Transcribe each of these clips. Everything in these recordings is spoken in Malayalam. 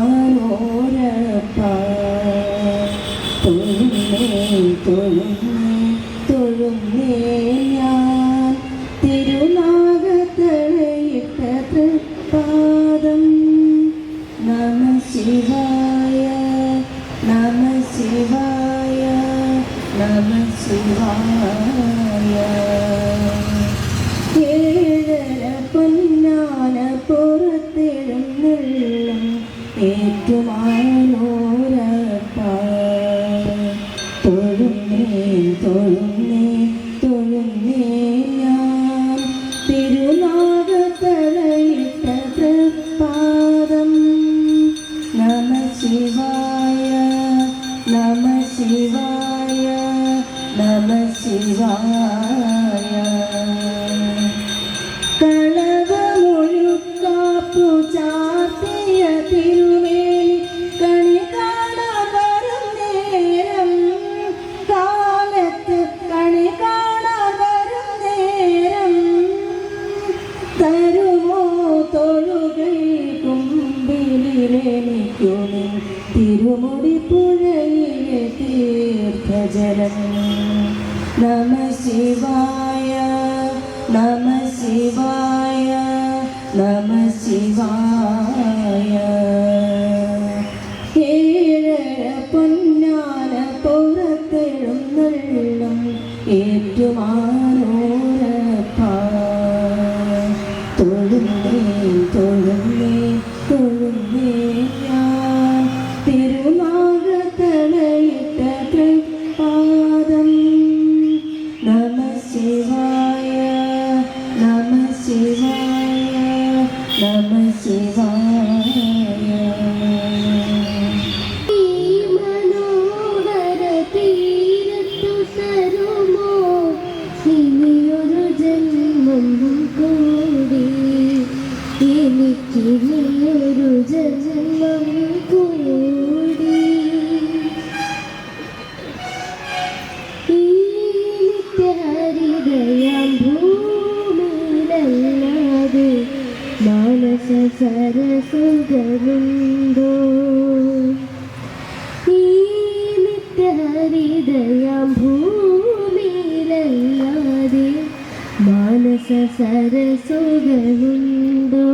മനോരപ്പ Shivaya, Namah ശരണം നമ ശിവ മാനസ സരസുഖമുണ്ടോ ഈ നിത്യഹരിതയം ഭൂമിയിലല്ലാതെ മാനസ സരസുഖമുണ്ടോ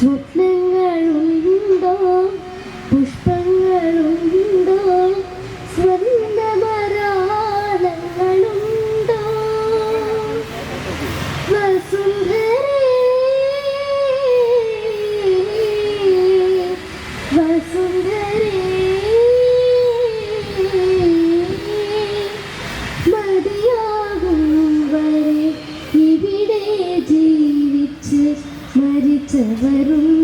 സ്വപ്നങ്ങളുണ്ടോ? പുഷ്പങ്ങളുണ്ടോ? Sarah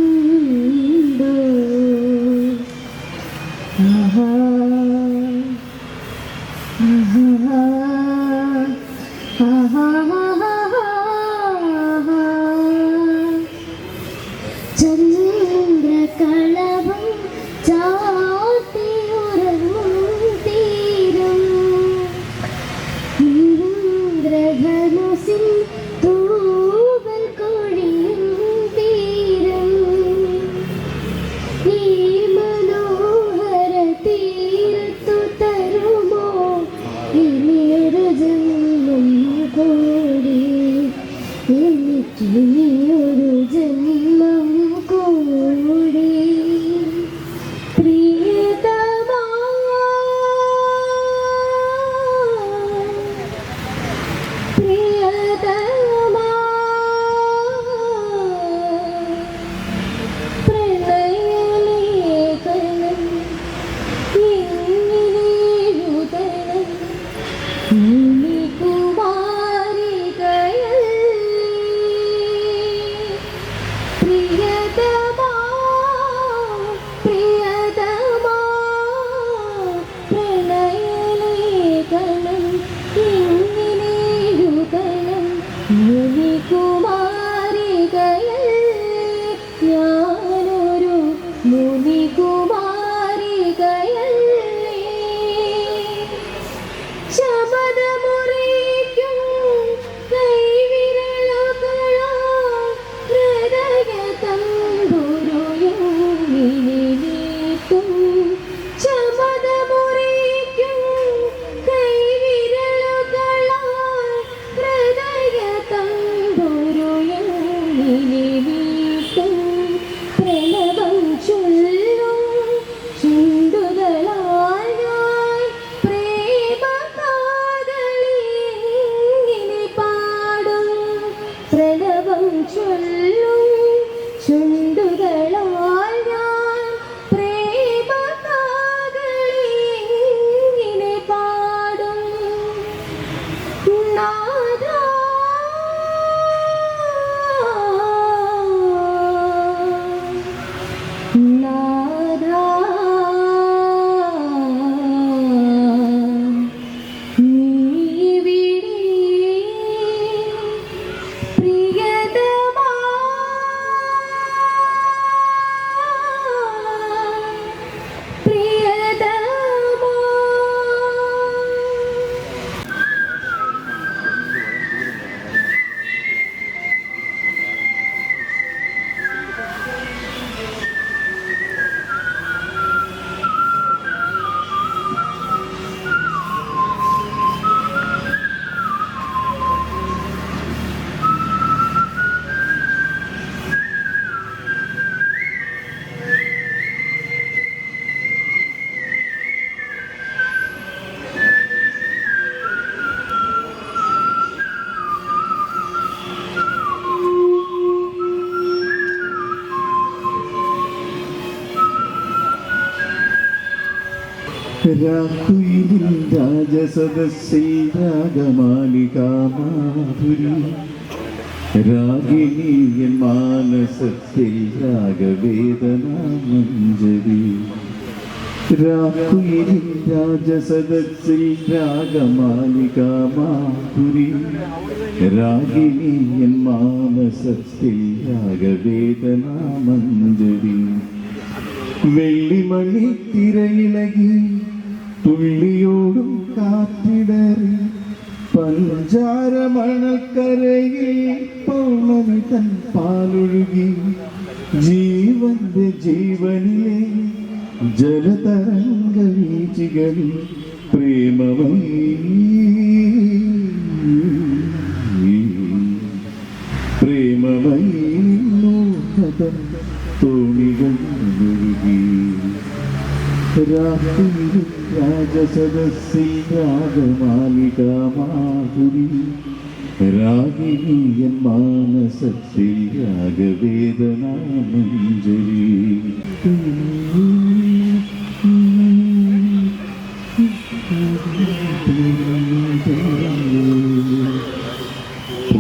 രാത്രിയിൽ രാജസദസ്സിൽ രാഗമാലികാമാധുരി രാഗിണീയൻ മാനസത്തിൽ രാഗവേദനാമഞ്ജരി. രാത്രിയിൽ രാജസദസ്സിൽ രാഗമാലികാമാധുരി. രാഗിണീയൻ മാനസത്തിൽ രാഗവേദനാമഞ്ജരി. വെള്ളിമണി തിരയിലകി തുള്ളിയോടും കാറ്റിടറി പഞ്ചാര മണക്കരയിൽ പൗർണമി തൻ പാലൊഴുകി ജീവന്റെ ജീവനിലെ ജലതരംഗ വീചികളിൽ പ്രേമവൈ മോഹതം തോണികൾ രാത്രിയിൽ രാജസദസ്സിൽ രാഗമാലിക മാനസത്തിൽ രാഗവേദനാമഞ്ജരി Thank രാഗവേദന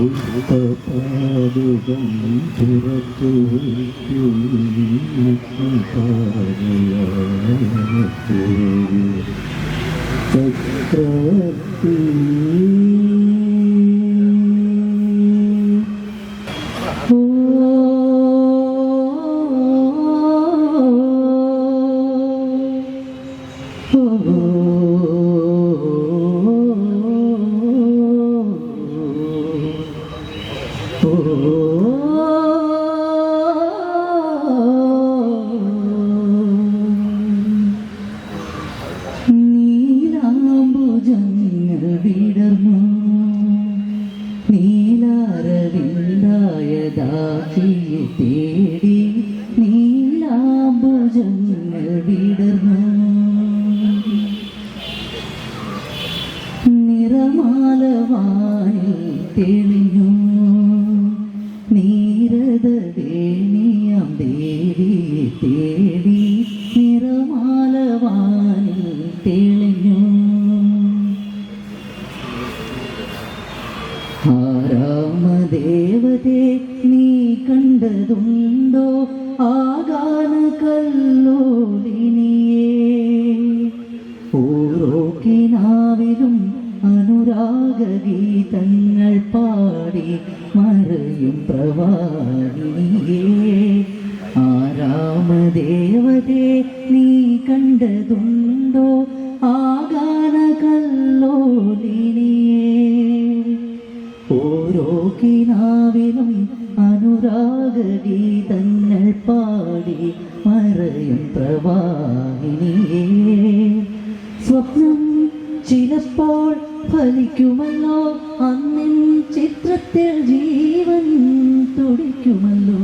മഞ്ജരി പുഷ്പപാദുകം പുറത്തു ചക്രവർത്തി തേടി ആരാമദേവതേ നീ കണ്ടതുണ്ടോ? ആകാന കല്ലോലിനിയെ ഓരോ കിനാവിലും അനുരാഗഗീതങ്ങൾ പാടി മറയും പ്രവാഹിനിയേ. സ്വപ്നം ചിലപ്പോൾ ഫലിക്കുമല്ലോ അന്നിൻ ചിത്രത്തിൽ ജീവൻ തുടിക്കുമല്ലോ.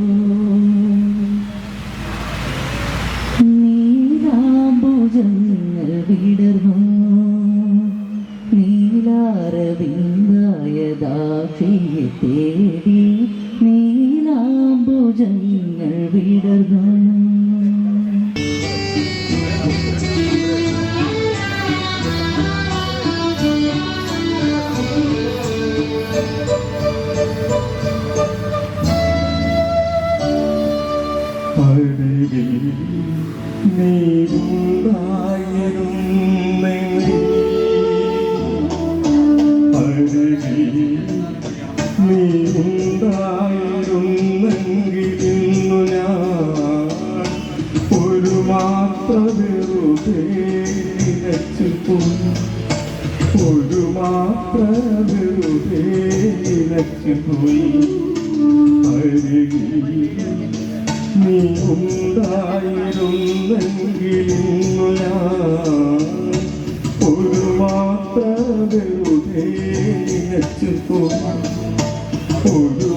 നിലച്ചു പോയി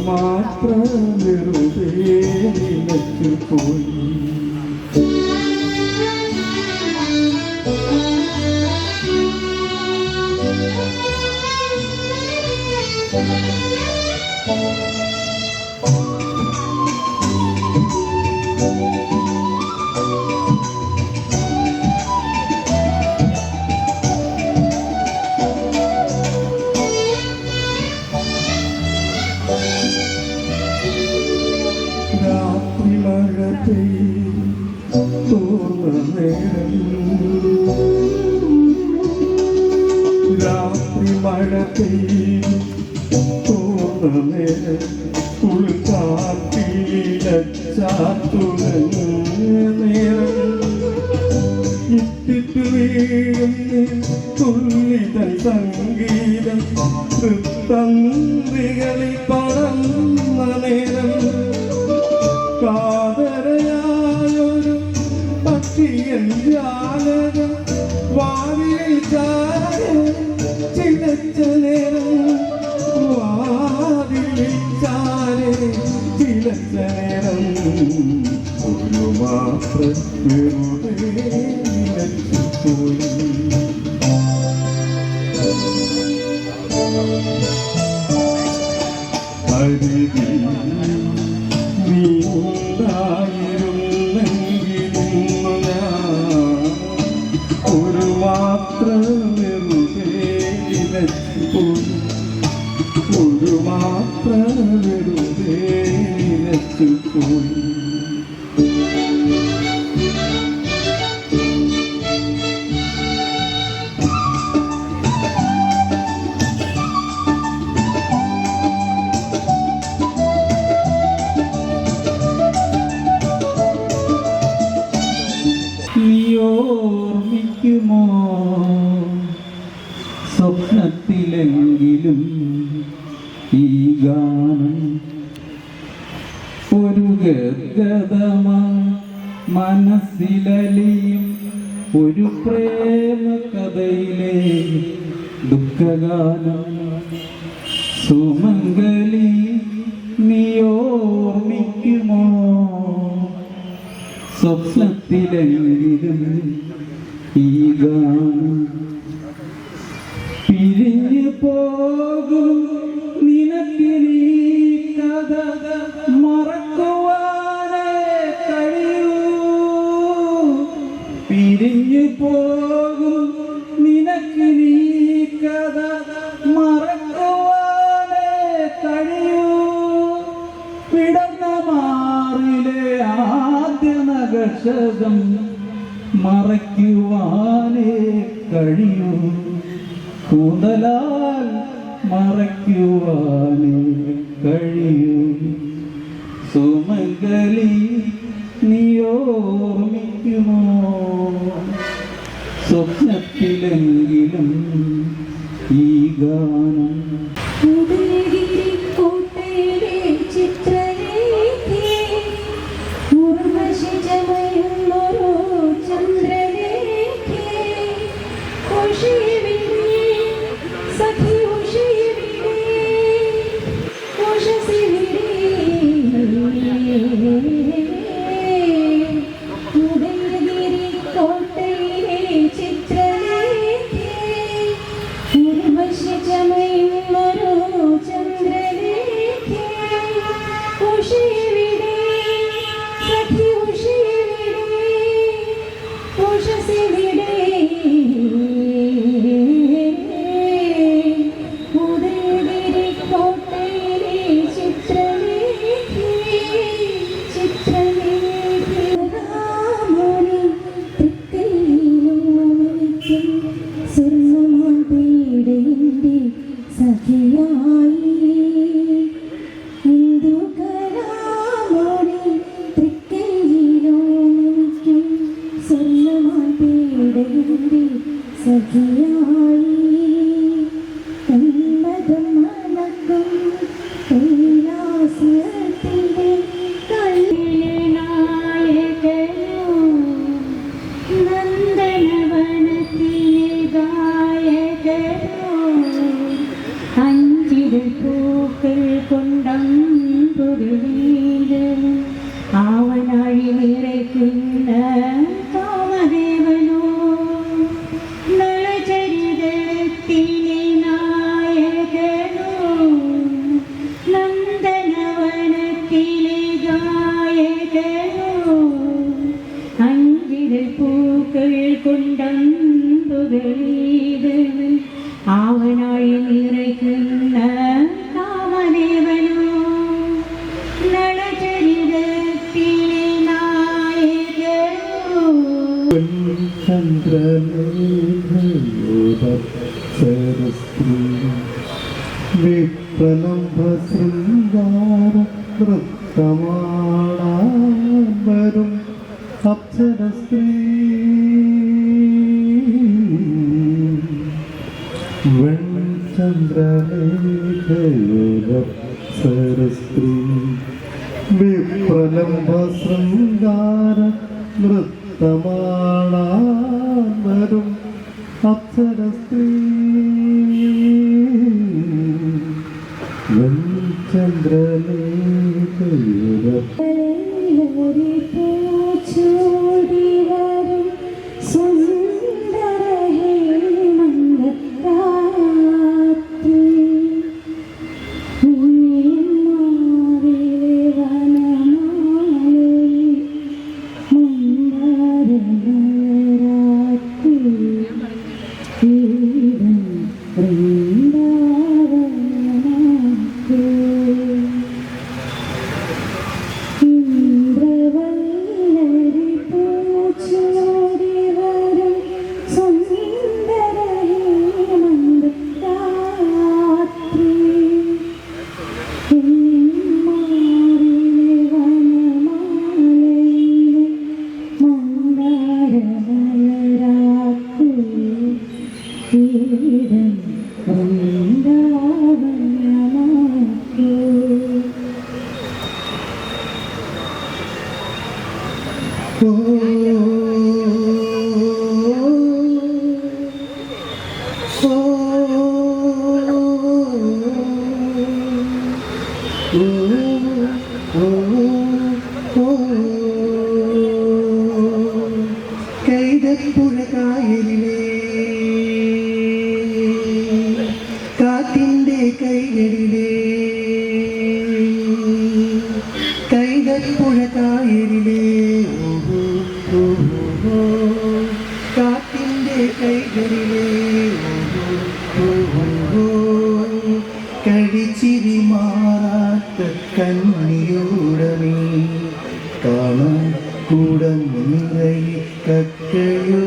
മാത്ര വെറുതെ നിലച്ചു പോയി. ഇട്ടിട്ട് വീഴും തുള്ളി തൻ സംഗീതം ഒരു മാത്രം വെറുതെ നിലച്ചു പോയി. കഥയിലെ ദുഃഖഗാനം. സുമംഗലി നീയോർമ്മിക്കുമോ സ്വപ്നത്തിലെങ്കിലും ഈ ഗാനം. മറയ്ക്കുവാനും കഴിയും. സുമംഗലി നീയോർമ്മിക്കുമോ സ്വപ്നത്തിലെങ്കിലും ഈ ഗാനം. വിപ്രലംഭൃംഗാരൃത്തമാണാ വരും അപ്സരസ്ത്രീ Oh. കക്കയോ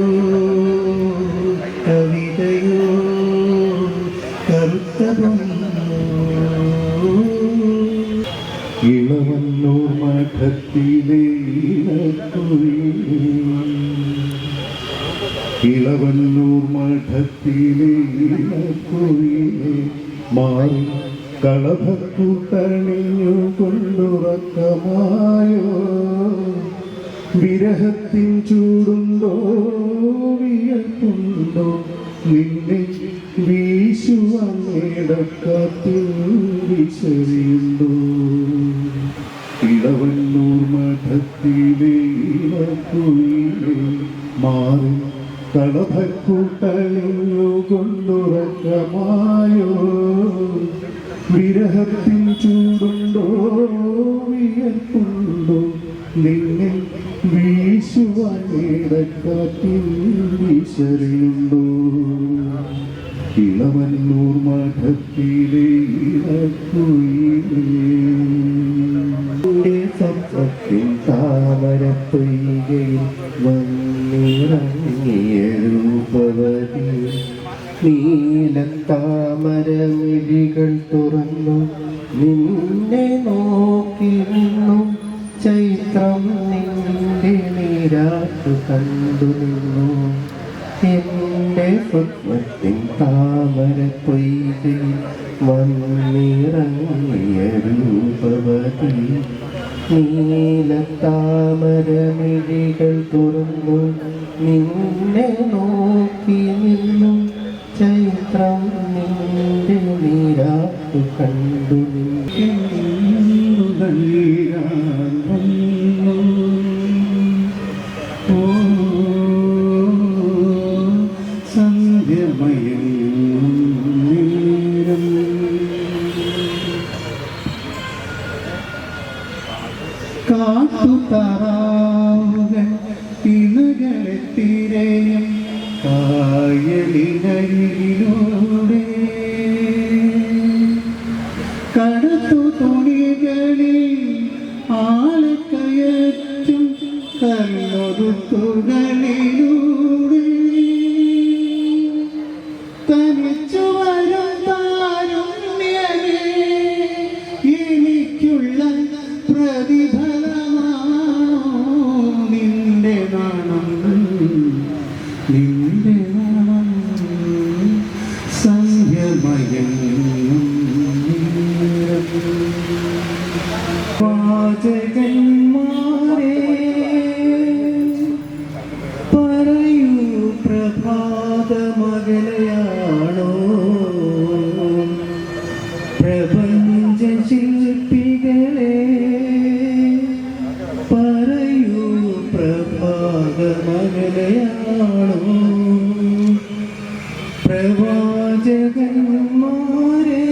കവിതയോ ഇളവന്നൂർ. ഇളവന്നൂർ മാറി കളഭക്കൂട്ടണിഞ്ഞു കൊണ്ടുറക്കമായോ വിരഹത്തിൻ ചൂടുണ്ടോ വിയർപ്പുണ്ടോ നിന്നെ വിശറിയുണ്ടോ ഇളവന്നൂർ മഠത്തിലെ മാറി കളഭക്കൂട്ടണിഞ്ഞു കൊണ്ടുറക്കമായോ വിരഹത്തിൻ ചൂടുണ്ടോ ഇടക്കാറ്റിൽ വിശറിയുണ്ടോ വന്നിറങ്ങിയ രൂപവതി നീലത്താമരമിഴികൾ തുറന്നു. നിന്നെ നോക്കി നിന്നു ചൈത്രം നിന്റെ നീരാ കണ്ടു കാട്ടുതറാവുകൾ കണ്ണൊതുക്കുകളിലൂടെ മകളയാണോ പ്രവാചകന്മാരെ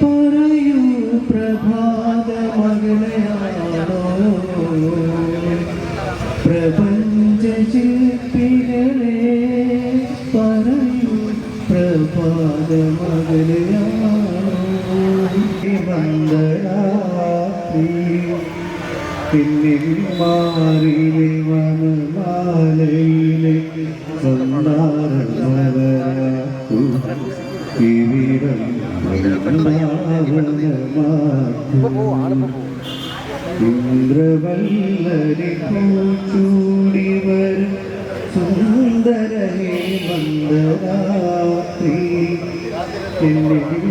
പറയൂ പ്രഭാത മകളെയാണോ പ്രപഞ്ച ശില്പികളെ പറയൂ പ്രഭാത മകളെയാണോ മന്ദരാത്രി പിന്നിൽ മാറിലെ ഇന്ദ്രവല്ലരി പൂച്ചൂടി വരും സുന്ദരമേ വന്ദരാത്രി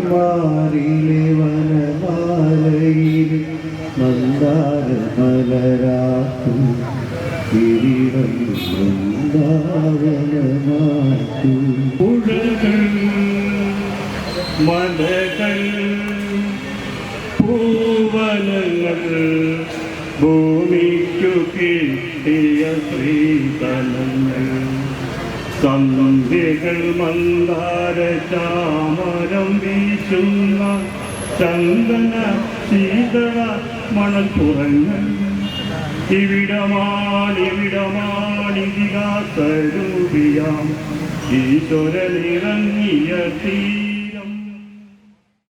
മാറിലെ വനമാലയിൽ മന്ദാര വൃന്ദാവനമാക്കും പുഴകൾ മലകൾ ഭൂമിക്കു കിട്ടിയ ശ്രീതലങ്ങൾ സന്ധ്യകൾ മന്ദാര ചാമരം വീശുന്ന ചന്ദന ശീതള മണൽപ്പുറങ്ങൾ. ഇവിടമാണിവിടമാണിതികാസരൂപിയാം ഈശ്വരനിറങ്ങിയ തീ